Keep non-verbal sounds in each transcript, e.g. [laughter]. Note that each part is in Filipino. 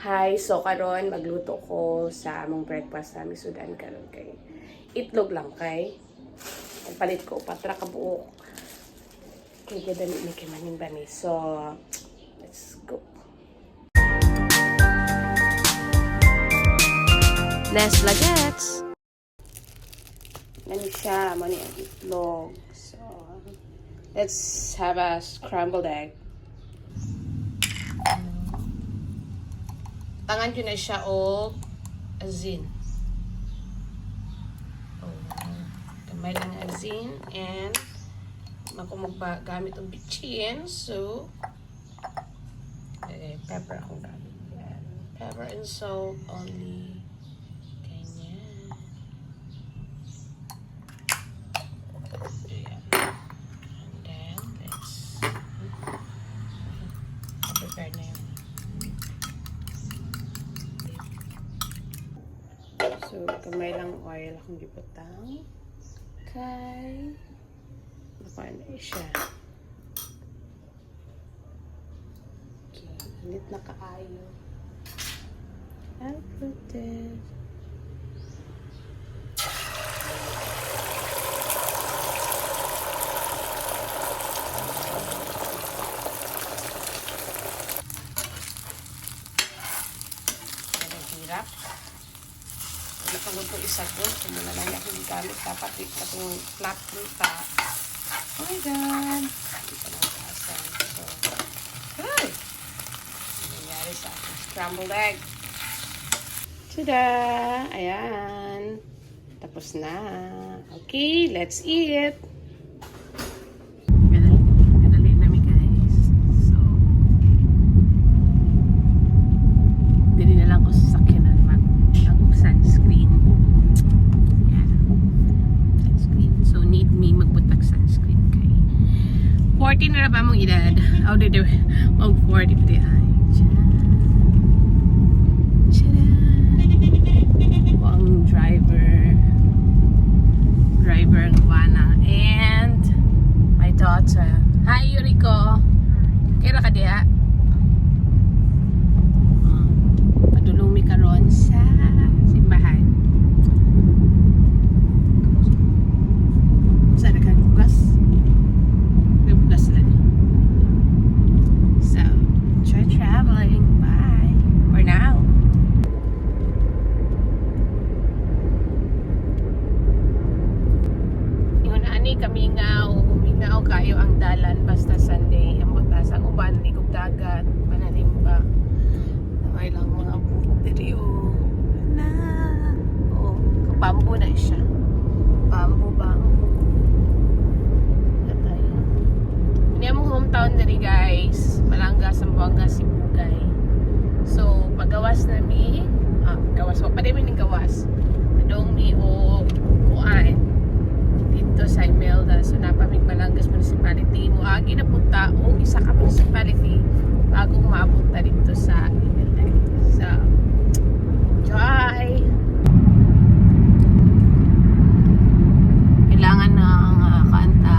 Hi, so karon magluto ko sa among breakfast sa misudan karon kay itlog lang kay palit ko patra ka buok. Kay gadali ni kay maning bani. So, let's go. Les Lagets. Nani siya, mani ang itlog. So, let's have a scrambled egg. Tangan ko na siya o azin. Oh, kamay lang azin and ako maggamit ng bitchin. So, eh, pepper akong gamit. Pepper and salt only. Ganyan. Ayan. And then, let's prepare na yun. So, kamay lang oil akong giputang. Kay, nakuha na siya. Okay, init na kaayo. I'll put it. Yan ang hirap. Pa ko itong isa ko. Kung muna lang akong gamit. Dapat ito itong flat luta. Oh my God! Hindi pa nakakasan. So, ay! Nangyari sa aking scrambled egg? Tada! Ayan. Tapos na. Okay, let's eat! Madali, madali na mi guys. So, Dili na lang ko sa sakyanan mag ang sunscreen. Yan. Sunscreen. So need me magbutag sunscreen kay 40 na ba mong edad? How did it mag 40 pa di ay. Ako ang driver. Driver ang vana. And my daughter. Hi Yuriko. Kira ka diha? padulumi karon sa simbahan. Sa daghang bugas. May bugas sila ni. So, try traveling. Bye. For now. Yun ani kami nga mingaw kayo ang dalan basta Sunday. Ang butas ang uban likog dagat pananimba. Ay lang mga buteri o na. O, bambu na siya. Bambu. Gatay. Hindi among hometown diri guys. Malangga, Sambuanga, Sibugay. So, pagawas na mi, ah, gawas, wa pa mi gawas. Adong mi o kuan dito sa Imelda. So, napamig Malangas Municipality. Muagi na punta o isa ka municipality bago maabot na dito sa Imelda. So, enjoy! Kailangan ng uh, kanta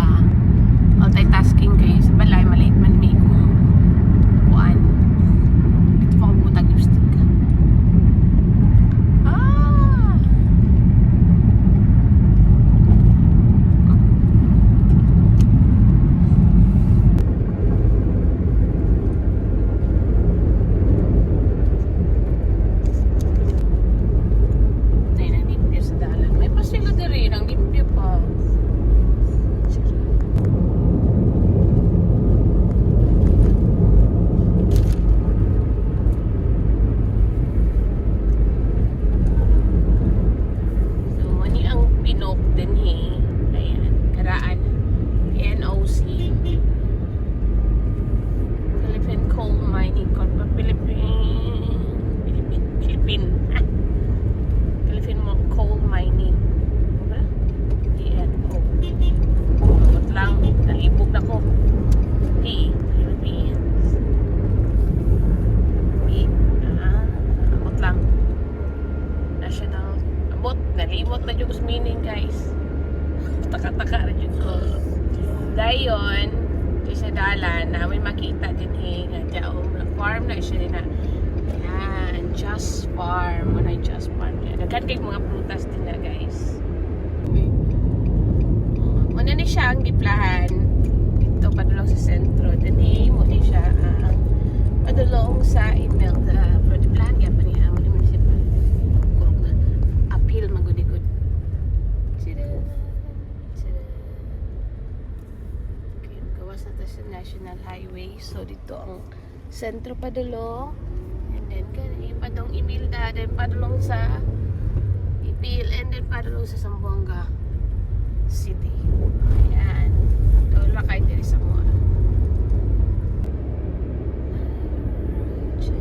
multitasking kayo sa balay. Maliit man may kung kuan. Ito pa kabutag lipstick. Ah! Ay, nalimpyo sa dalan. May pasila na rin. Ang limpyo pa. So, mani ang pinok din he. Ayan, karaan. NOC. Philippine Coal Mining Corporation. Philippine. Philippine. Philippine. Philippine Mo- Coal Mining. Diba? PNO. Bakit lang, nalibog na ko. P. Philippines. P. Ah, abot lang. National. Abot, nalimot na yung meaning guys. [laughs] Taka-taka na yung ko. Dayon, di sa dalan, namin makita din eh, nga dyan, farm na siya na. Yan. Daghan kay mga prutas din na guys. Muna ni siya ang giplahan sentro. Dani mo siya ang padulong sa email for the plan ya pa niya ni municipal. Kurog. Appeal magud-igud. Tira. Tira. Okay, gawas na sa National Highway. So, dito ang sentro padulong. And then, kani padong Ibilda. Then, padulong sa Ipil. And then, padulong sa Zamboanga City. Ayan. Lang kayo diri sa mga. Righteousness. And I love you. So, money ang padulong sa Imelda. So, kuha ni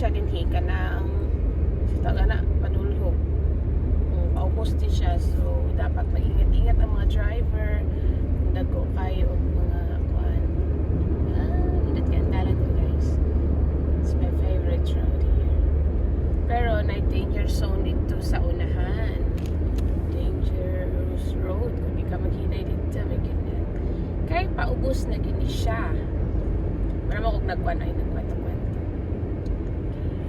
siya din hika na ang taga na padulong. Um, paupos din siya. So, dapat mag-ingat-ingat ang mga driver. Kung dago kayo og mga kuan. Ah, dito ka ang dalan to guys. It's my favorite road here. Pero, na danger zone dito sa unahan. Dangerous road. Kung di ka maghinay dito, may ganyan. Kaya paubos na gini siya. Wala mo kung nagkuhan ay nagkwento-kwento. Okay.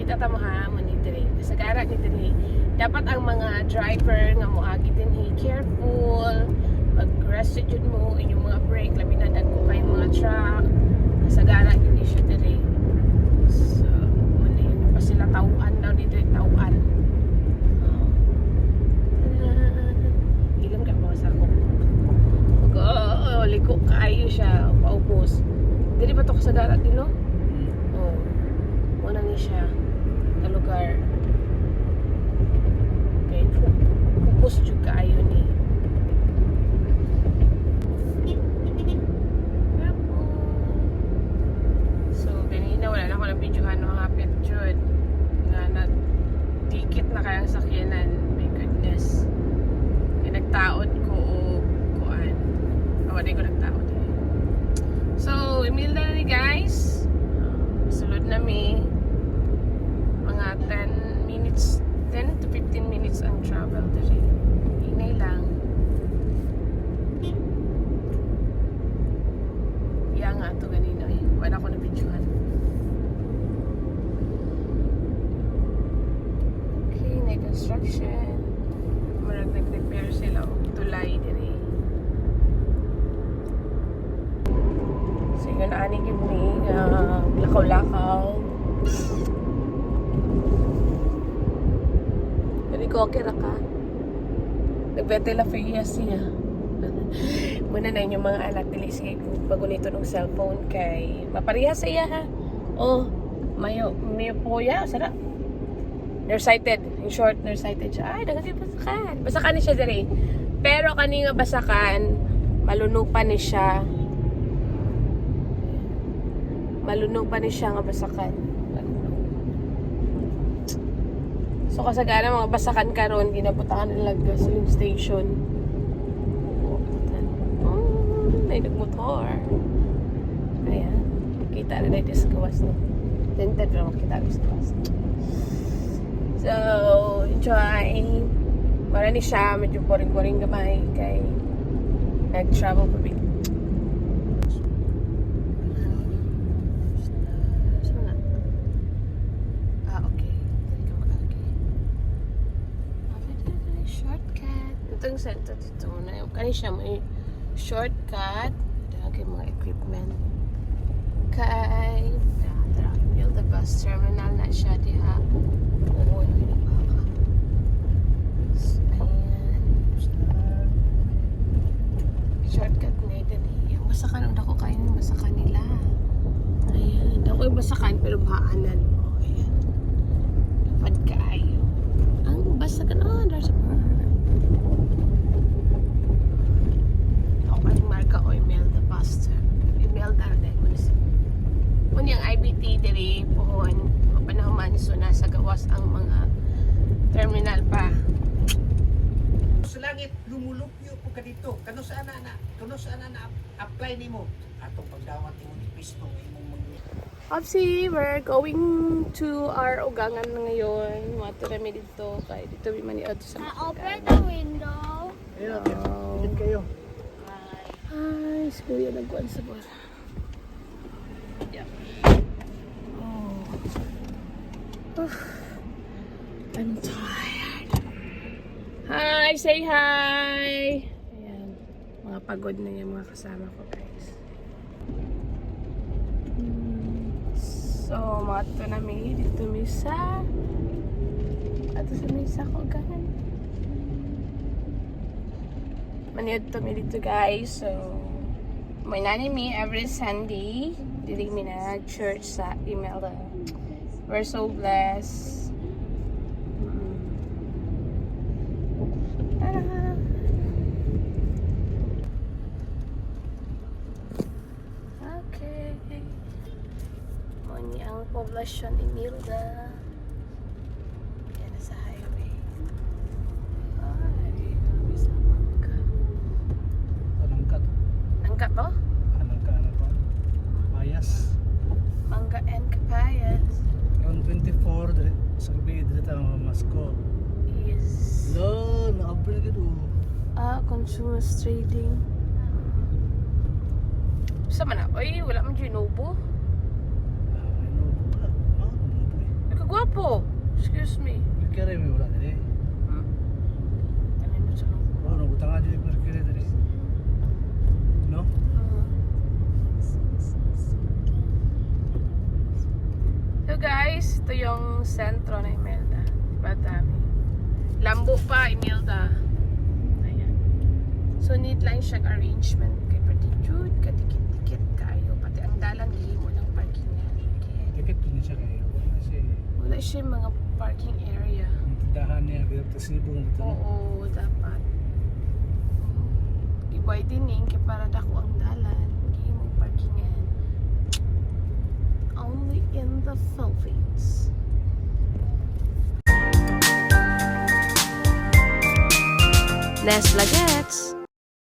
Kita ta mo ha, mo ni. Sa gara ni Dre, dapat ang mga driver nga mo agi din hi careful. Mag-rest jud mo inyong mga brake, labi na dagko kay mga truck. Sa gara gini siya Dre. So, mo ni pa sila tauan daw ni Dre, tauan. Oh. Tadan! Ilang ka mga sakop. Pag oh, kaayo siya, paubos. Dili ba to kasagaran din, no? Oo. Muna ni siya na lugar. Okay, pupus jud kaayo ni. So, ganina wala na ako ng videohan ng jud. Nga na dikit na kayang sakyanan. My goodness. Kaya nagtaod ko o kuan. Awa ko eh. So, Imelda na ni guys. Sulod na mi. Mga 10 minutes, 10 to 15 minutes ang travel diri. Inay lang. Iya nga to ganina eh. Wala ko na videohan. Okay, na construction. Marag nag-repair sila tulay diri. So yun, ani gid ni uh, lakaw-lakaw. Hindi ko okay ra ka. Nagbete la feya siya. [laughs] Muna na yung mga anak dili sige pagunito ng cellphone kay mapariha sa iya ha. Oh, mayo mayo po ya, sara. Nearsighted. In short, nearsighted siya. Ay, yung basakan. Basakan ni siya diri. Pero kani nga basakan, malunupan ni siya. Malunupan ni siya nga basakan. So kasagana mga basakan karon ginabutangan nila gasoline station. Oh, may nagmotor. Ayan. Kita na discuss no. Tinted rin kita discuss. So, enjoy. Mara ni siya, medyo boring-boring gamay kay nag-travel pa big. Na? Ah, na. Itong sento dito muna. Yung kani siya may shortcut. Dahil kay mga equipment. Kay build the bus terminal na siya diha. Oo, yun yung baka. Ayan. Shortcut na ito Yung basakan, ang dako kayo ng basakan nila. Ayan. Dako yung basakan, pero bahaanan. O, ayan. Lapad kaayo. Ang basakan, oh, there's a bird. Ako kayong marka o email the pastor. Email darating mo na siya. Kung yung Diri pohon, mapanahuman so nasa gawas ang mga terminal pa. sa langit lumulupyo po ka dito kano saan na na kano saan na na apply nimo atong pagdawat Kristo nga imong Opsi, we're going to our ugangan na ngayon. Mga turami dito. Kaya dito may maniod sa mga I open the window. Ayun natin. Ayun kayo. Ay, si Kuya nagkuhan sa bar. Yeah. I'm tired. Hi! Say hi! Ayan. Mga pagod na yung mga kasama ko, guys. So, mga ito na may dito may sa ato sa may sa ko ganan. Maniod to mi dito guys. So, may nani mi every Sunday. Dili mi na church sa Imelda. We're so blessed. Tara! Okay. Muni ang poblasyon Imelda. Yan na sa highway. Ay, grabe sa mangga. Anong kat? Angkat to? Anong ka? Ano pa? Mayas. Mangga and kapayas. Around 24, dali, sa gabi, dili tayo mamasko. Yes. Lo, na-open na gito. Ah, consumers trading. Sa man na? Oy, wala man dyan nobo. Ah, may no, wala. Ah, po eh. Ay, kagwapo. Excuse me. Mercury may wala dali. Hmm. Ano yun sa nobo? Oh, nabutang nga dili Mercury dali. No? So guys, ito yung sentro na Imelda. Diba dami? Lambo pa, Imelda. Ayan. So need lang siyang arrangement kay Pati Jude, kadikit-dikit kayo. Pati ang dalang himo ng parking niya. Po niya siya kayo. Kasi, Wala siya mga parking area. tindahan niya, ito sibong dito. no? Oo, dapat. Ibay din eh, kaya para dako ang dalan. Only in the Philippines. Nes Lagets!